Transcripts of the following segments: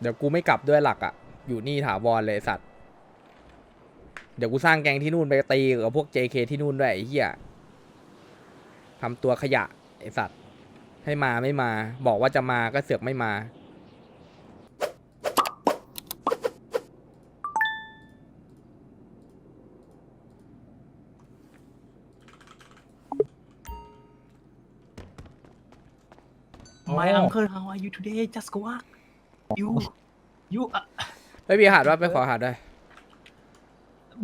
เดี๋ยวกูไม่กลับด้วยหลักอะอยู่นี่ถาวรเลยไอ้สัตว์ เดี๋ยวกูสร้างแกงที่นู่นไปตีกับพวก JK ที่นู่นด้วยไอ้เหี้ยทำตัวขยะไอ้สัตว์ ให้มาไม่มา บอกว่าจะมาก็เสือกไม่มา My uncle how are you today just go up you you อะไม่มีอาหารว่าไปขออาหารได้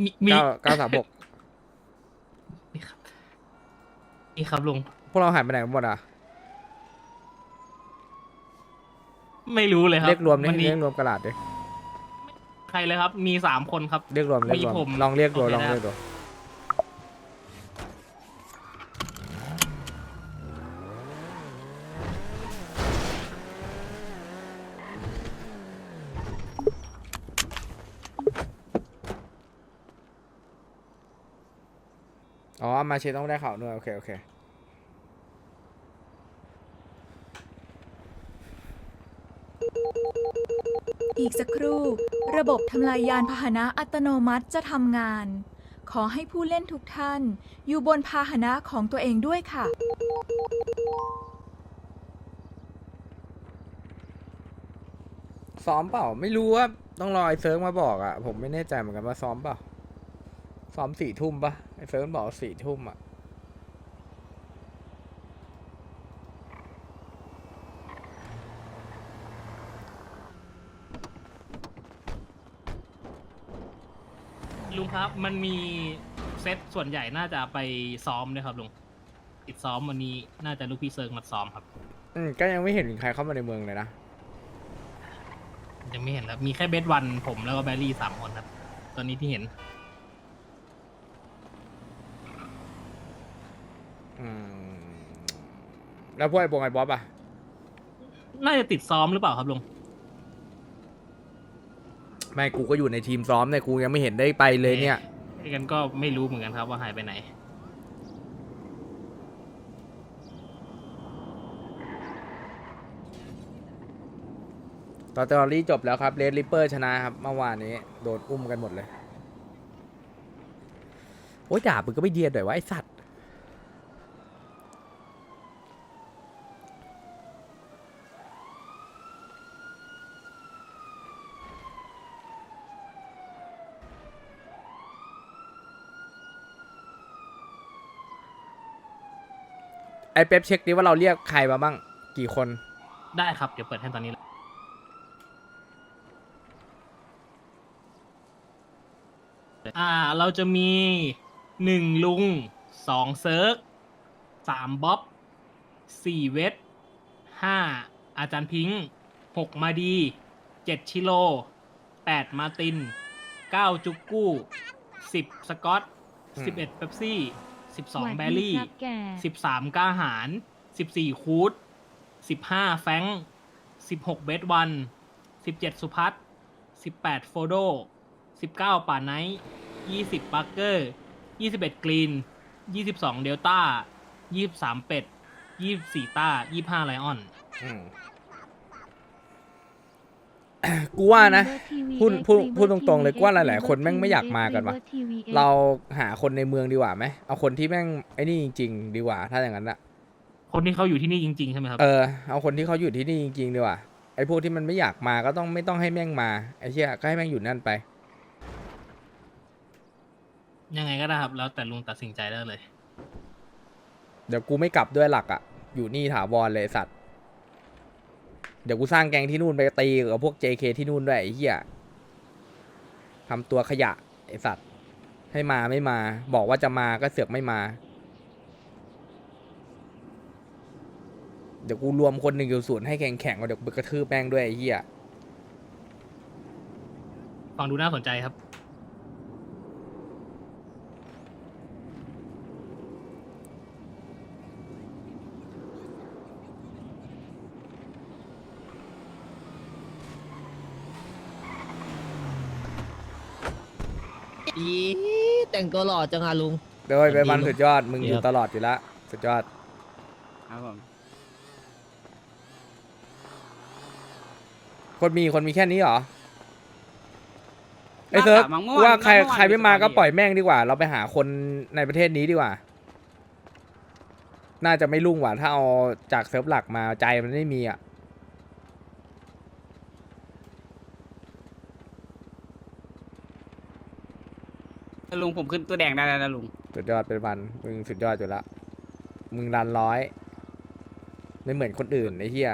มีมีเก้าเก้าสามหกมีครับมีครับลุงพวกเราหายไปไหนกันหมดอะไม่รู้เลยครับเรียกรวมนี่วันนี้เรียกรวมกระดาษดิใครเลยครับ มีสามคนครับ เรียกรวมเรียกรวมีผมมลองเรียกรวมโอเคลองได้เรียกรวม อ๋อ มาเชต้องได้ข่าวด้วย โอเค โอเค อีกสักครู่ ระบบทำลายยานพาหนะอัตโนมัติจะทำงาน ขอให้ผู้เล่นทุกท่าน อยู่บนพาหนะของตัวเองด้วยค่ะ ซ้อมเปล่า ไม่รู้ว่า ต้องรอไอ้เซิร์ฟมาบอกอะผมไม่แน่ใจเหมือนกันว่าซ้อมเปล่า ซ้อมสี่ทุ่มปะไอ้เซิร์ฟบอกสี่ทุ่มอะลุงครับ มันมีเซตส่วนใหญ่น่าจะไปซ้อมด้วยครับลุงติดซ้อมวันนี้น่าจะลูกพี่เซิร์งมาซ้อมครับ อืมก็ยังไม่เห็นใครเข้ามาในเมืองเลยนะยังไม่เห็นครับมีแค่เบสวันผมแล้วก็แบรี่สามคนครับ ตอนนี้ที่เห็น อืมแล้วพวกไอ้บงไอ้บ๊อบอะน่าจะติดซ้อมหรือเปล่าครับลุง ไม่กูก็อยู่ในทีมซ้อมเนี่ยกูยังไม่เห็นได้ไปเลยเนี่ยกันก็ไม่รู้เหมือนกันครับว่าหายไปไหน ตอนตอรี่จบแล้วครับเรดริปเปอร์ชนะครับเมื่อวานนี้ โดนอุ้มกันหมดเลย โอ้ยด่ามึงก็ไม่เดียนหน่อยวะไอสัตว์ ไอเป๊ปเช็คดิว่าเราเรียกใครมาบ้าง กี่คน ได้ครับ เดี๋ยวเปิดให้ตอนนี้เลยอ่า เราจะมีหนึ่งลุงสองเซิร์กสามบ๊อบสี่เวทห้าอาจารย์พิงค์หกมาดีเจ็ดชิโลแปดมาตินเก้าจุกกู้สิบสกอตสิบเอ็ดเป๊ปซี่ สิบสองหวัดดีแบลลี่ครับแกสิบสามกล้าหารสิบสี่คูดสิบห้าแฟงสิบหกเบสวันสิบเจ็ดสุพัฒสิบแปดโฟโดสิบเก้าป่าไนท์ยี่สิบบัคเกอร์ยี่สิบเอ็ดกรีนยี่สิบสองเดลต้ายี่สิบสามเป็ดยี่สิบสี่ต้ายี่ห้าไลออนอืมกูว่านะ พูดพูดพูดตรงๆเลยกูว่าหลาย ๆ คนแม่งไม่อยากมากันว่ะเราหาคนในเมืองดีกว่าไหมเอาคนที่แม่งไอ้นี่จริง ๆ ดีกว่า ถ้าอย่างนั้นอะคนที่เขาอยู่ที่นี่จริงๆใช่ไหมครับ เออเอาคนที่เขาอยู่ที่นี่จริงๆดีกว่าไอ้พวกที่มันไม่อยากมาก็ต้องไม่ต้องให้แม่งมาไอ้เชี่ยก็ให้แม่งอยู่นั่นไป ยังไงก็ได้ครับ แล้วแต่ลุงตัดสินใจได้เลย เดี๋ยวกูไม่กลับด้วยหลักอะอยู่นี่ถาวรเลยไอ้สัตว์ เดี๋ยวกูสร้างแกงที่นู่นไปตีกับพวก JK ที่นู่นด้วยไอ้เหี้ย ทำตัวขยะไอสัตว์ ให้มาไม่มา บอกว่าจะมาก็เสือกไม่มา เดี๋ยวกูรวมคนหนึ่งอยู่ศูนย์ให้แข่งแข่งเดี๋ยวกูกระทืบแป้งด้วยไอ้เหี้ยฟังดูน่าสนใจครับ อีแต่งตัวหล่อจังอะลุง โดยไปมันสุดยอดมึงอยู่ครับตลอดอยู่ละสุดยอดครับผมคคนมีคนมีแค่นี้เหรอไอ้เซิร์ฟมากกว่ามั้งเมื่อกูวานว่าใครเมื่อวานใครไม่มามีสตอรี่ก็ปล่อยแม่งดีกว่า เราไปหาคนในประเทศนี้ดีกว่า น่าจะไม่รุ่งว่ะถ้าเอาจากเซิร์ฟหลักมาใจมันไม่มีอะ ลุงผมขึ้นตัวแดงได้แล้วนะลุง สุดยอดเป็นวันมึงสุดยอดอยู่ละ มึงรันร้อย ไม่เหมือนคนอื่นไอ้เหี้ย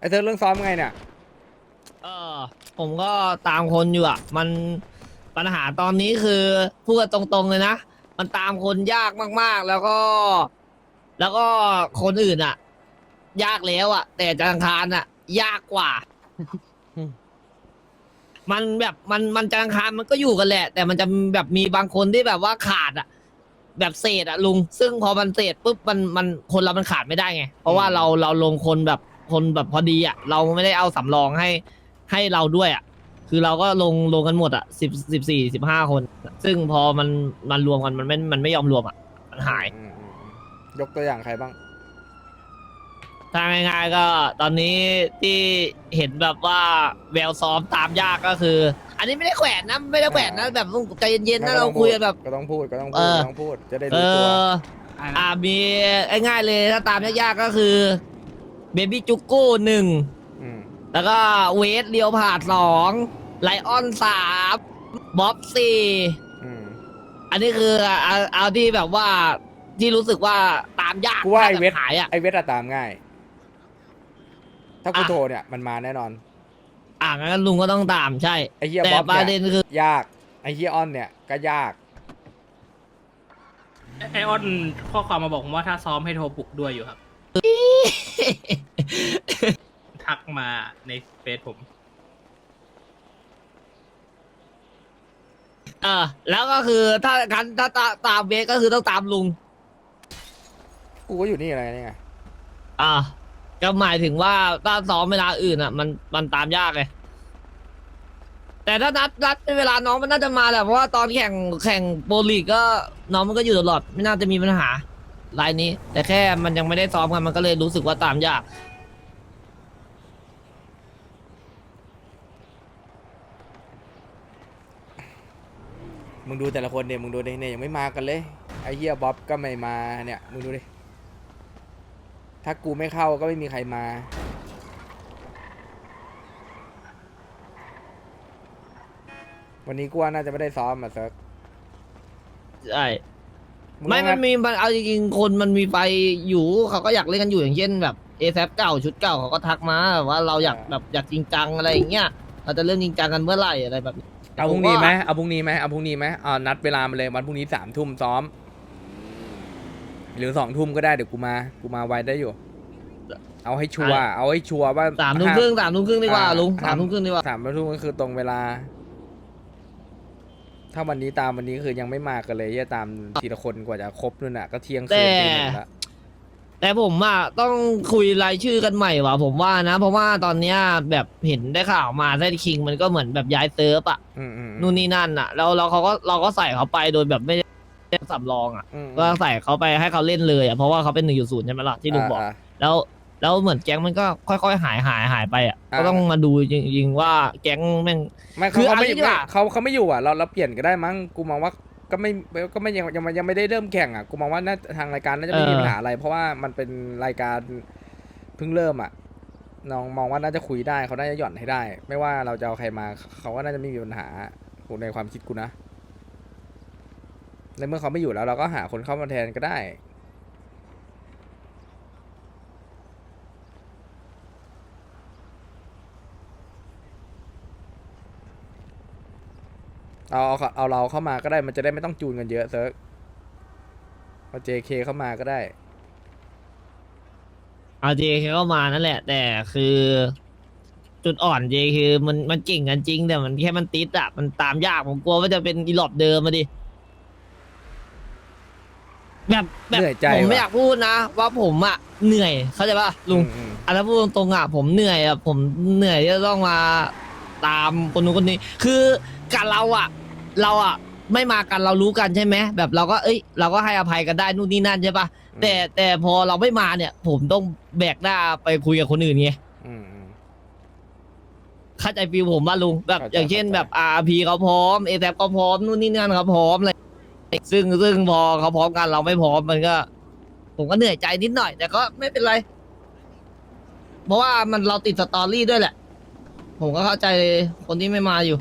ไอ้เซิร์ฟเรื่องซ้อมไงเนี่ย เออผมก็ตามคนอยู่อะ มันปัญหาตอนนี้คือพูดกันตรงๆเลยนะ มันตามคนยากมากๆ แล้วก็ แล้วก็คนอื่นอะ ยากแล้วอะ แต่จันทร์อังคารอะ ยากกว่าอืมมันแบบมันมันจันทร์อังคารมันก็อยู่กันแหละ แต่มันจะแบบมีบางคนที่แบบว่าขาดอะ แบบเศษอะลุง ซึ่งพอมันเศษปุ๊บมันมันคนเรามันขาดไม่ได้ไง เพราะว่าเราเราลงคนแบบ คนแบบพอดีอะ เราไม่ได้เอาสำรองให้ให้เราด้วยอะ คือเราก็ลงลงกันหมดอะสิบสิบสี่สิบห้าคน ซึ่งพอมันมันรวมกันมันไม่มันไม่ยอมรวมอะ มันหาย อืมอืมอืมยกตัวอย่างใครบ้าง ถ้าง่ายๆก็ตอนนี้ที่เห็นแบบว่าแววซ้อมตามยากก็คือ อันนี้ไม่ได้แขวนนะไม่ได้แขวนนะแบบต้องใจเย็นๆนะเราคุยกันแบบ ก็ต้องพูดก็ต้องเอพูดอก็ต้องพูดจะได้เอรู้ตัวอ อ่ามีง่ายๆเลยถ้าตามยากๆก็คือ เบบี้จุกกู้หนึ่งอืมแล้วก็เวสเรียวผาดสองไลออนสามบ๊อบสี่อืมอันนี้คือเอาเอาที่แบบว่าที่รู้สึกว่าตามยากกูว่าไอ้ถ้แบบเวทหายอะ ไอเวทอะตามง่าย ถ้ากูอะ โทรเนี่ยมันมาแน่นอน อ่างั้นลุงก็ต้องตามใช่ ไอ้เฮียแต่บ๊อบประเนี่เด็ยนคือยาก ไอ้เฮียออนเนี่ยก็ยาก ไอออนข้อความมาบอกผมว่าถ้าซ้อมให้โทรปลุกด้วยอยู่ครับ ทักมาในเฟซผม เออ แล้วก็คือถ้ากันถ้าตาตามเวสก็คือต้องตามลุง กูก็อยู่นี่อะไรนี่ไงอ่า ก็หมายถึงว่าถ้าซ้อมเวลาอื่นอะ มันมันตามยากเลยแต่ถ้านัดนัดเป็นเวลาน้องมันน่าจะมาแหละเพราะว่าตอนแข่งแข่งโปรลีกก็น้องมันก็อยู่ตลอด ไม่น่าจะมีปัญหา รายนี้ แต่แค่มันยังไม่ได้ซ้อมกันมันก็เลยรู้สึกว่าตามยาก มึงดูแต่ละคนเนี่ยมึงดูดิเนี่ยยังไม่มากันเลยไอ้เฮียบ๊อบก็ไม่มาเนี่ยมึงดูดิถ้ากูไม่เข้าก็ไม่มีใครมา วันนี้กูว่าน่าจะไม่ได้ซ้อมอะเซิร์ฟใช่ง ไม่ต้องมัดนมีมันเอาจริงๆคนมันมีไฟอยู่เขาก็อยากเล่นกันอยู่อย่างเช่นแบบเอซเก่าชุดเก่าเขาก็ทักมาว่าเราอยากแบบอยากจริงจังอะไรอย่างเงี้ยเราจะเริ่มจริงจังกันเมื่อไหร่อะไรแบบนี้เอาพรุ่งนี้ไหมเอาพรุ่งนี้ไหมเอาพรุ่งนี้ไหมเอานัดเวลามาเลยวันพรุ่งนี้สามทุ่มซ้อม หรือสองทุ่มก็ได้เดี๋ยวกูมากูมาไวได้อยู่ เอาให้ชัวร์เอาให้ชัวร์ว่าสามทุ่มครึ่งสามทุ่มครึ่งดีกว่าอ่ลุงห้สามทุ่มครึ่งดีกว่าสามทุ่มก็คือตรงเวลา ถ้าวันนี้ตามวันนี้คือยังไม่มากันเลยจะตามทีละคนกว่าจะครบนู่นน่ะ ก็เที่ยงคืนตีหนึ่งละแต่ผมอะต้องคุยรายชื่อกันใหม่ว่ะผมว่านะ เพราะว่าตอนเนี้ยแบบเห็นได้ข่าวมาไซคิงมันก็เหมือนแบบย้ายเซิร์ฟอะอืมอืมอืมนู่นนี่นั่นอะแล้วเราเขาก็เราก็ใส่เขาไปโดยแบบไม่ได้สำรองอะอืมก็ใส่เขาไปให้เขาเล่นเลยอะเพราะว่าเขาเป็นหนึ่งอยู่ศูนย์ใช่ไหมล่ะที่ลุงบอกาแล้ว แล้วเหมือนแก๊งมันก็ค่อยๆหายหายหายไปอะอ่า ก็ต้องมาดูจริงๆว่าแก๊งแม่ง ไม่คืเขาอเขาไม่เอางี้ดีกว่า เขาเขาไม่อยู่อะเราเราเปลี่ยนก็ได้มั้งกูมองว่าก็ไม่ก็ไม่ยังยังยังไม่ได้เริ่มแข่งอะกูมองว่าน่าทางรายการน่าจะไม่มีปัญหาอะไร เพราะว่ามันเป็นรายการเพิ่งเริ่มอะน้องมองว่าน่าจะคุยได้เขาน่าจะหย่อนให้ได้ ไม่ว่าเราจะเอาใครมาเขาก็น่าจะไม่มีปัญหากูในความคิดกูนะในเมื่อเขาไม่อยู่แล้วเราก็หาคนเข้ามาแทนก็ได้ เอาเอาเอาเราเข้ามาก็ได้มันจะได้ไม่ต้องจูนกันเยอะเซิร์ฟเอา JK เข้ามาก็ได้ เอาจริงๆก็มานั่นแหละ แต่คือ จุดอ่อนเจคือมันมันเก่งกันจริง แต่มันแค่มันติดอะ มันตามยากผมกลัวว่าจะเป็นอีหลอบเดิมมาดิแบบแบบเหนื่อยใจผมไม่ว่ะ อยากพูดนะว่าผมอะเหนื่อย เข้าใจป่ะลุง อืม อันนั้นพูดตรงๆอะผมเหนื่อยอะผมเหนื่อยที่จะต้องมาตามคนนู้นคนนี้ คือกับเราอะ เราอะไม่มากันเรารู้กันใช่ไหมแบบเราก็เอ้ย เราก็ให้อภัยกันได้นู่นนี่นั่นใช่ปะอืมแต่แต่พอเราไม่มาเนี่ย ผมต้องแบกหน้าไปคุยกับคนอื่นไงอืมอืม เข้าใจฟีลผมว่าลุงแบบเข้าใจอย่างเช่นเข้าใจแบบอาพีเขาพร้อมเอแซก็พร้อมนู่นนี่นั่นเขาพร้อมอะไรซึ่งซึ่งพอเขาพร้อมกันเราไม่พร้อมมันก็ ผมก็เหนื่อยใจนิดหน่อย แต่ก็ไม่เป็นไร เพราะว่ามันเราติดสตอรี่ด้วยแหละ ผมก็เข้าใจคนที่ไม่มาอยู่